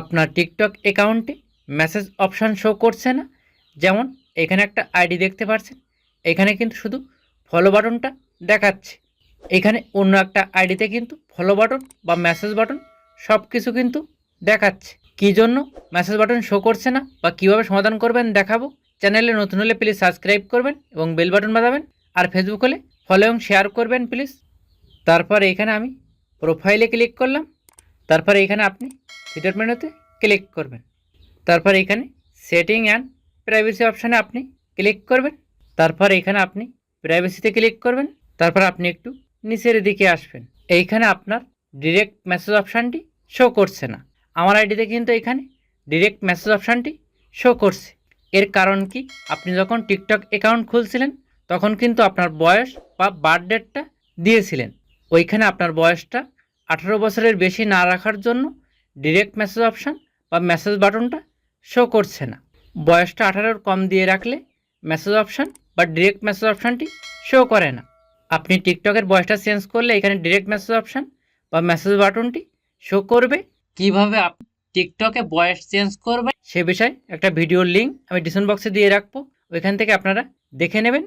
আপনার টিকটক অ্যাকাউন্টে message option show করছে না? যেমন এখানে একটা আইডি দেখতে পাচ্ছেন এখানে কিন্তু শুধু ফলো বাটনটা দেখাচ্ছে। এখানে অন্য একটা আইডিতে কিন্তু ফলো বাটন বা মেসেজ বাটন সব কিছু কিন্তু দেখাচ্ছে। কী জন্য মেসেজ বাটন শো করছে না বা কীভাবে সমাধান করবেন দেখাবো? চ্যানেলে নতুন হলে প্লিজ সাবস্ক্রাইব করবেন এবং বেল বাটন বাজাবেন আর ফেসবুক হলে ফলো এবং শেয়ার করবেন প্লিজ তারপর এখানে আমি প্রোফাইলে ক্লিক করলাম। তারপর এখানে আপনি থিটার মেনুতে ক্লিক করবেন। তারপর এখানে সেটিং অ্যান্ড প্রাইভেসি অপশানে আপনি ক্লিক করবেন। তারপর এখানে আপনি প্রাইভেসিতে ক্লিক করবেন। তারপর আপনি একটু নিচের দিকে আসবেন। এইখানে আপনার ডিরেক্ট মেসেজ অপশানটি শো করছে না। আমার আইডিতে কিন্তু এখানে ডিরেক্ট মেসেজ অপশানটি শো করছে। এর কারণ কি? আপনি যখন টিকটক অ্যাকাউন্ট খুলছিলেন, তখন কিন্তু আপনার বয়স বা বার্থ ডেটটা দিয়েছিলেন। ওইখানে আপনার বয়সটা আঠারো বছরের বেশি না রাখার জন্য ডিরেক্ট মেসেজ অপশান বা মেসেজ বাটনটা শো করছে না। বয়সটা আঠারোর কম দিয়ে রাখলে মেসেজ অপশান বা ডিরেক্ট মেসেজ অপশানটি শো করে না। আপনি টিকটকের বয়সটা চেঞ্জ করলে এখানে ডিরেক্ট মেসেজ অপশান বা মেসেজ বাটনটি শো করবে। কীভাবে আপনি টিকটকে বয়স চেঞ্জ করবে সে বিষয়ে একটা ভিডিওর লিঙ্ক আমি ডিসক্রিপশন বক্সে দিয়ে রাখব। ওইখান থেকে আপনারা দেখে নেবেন।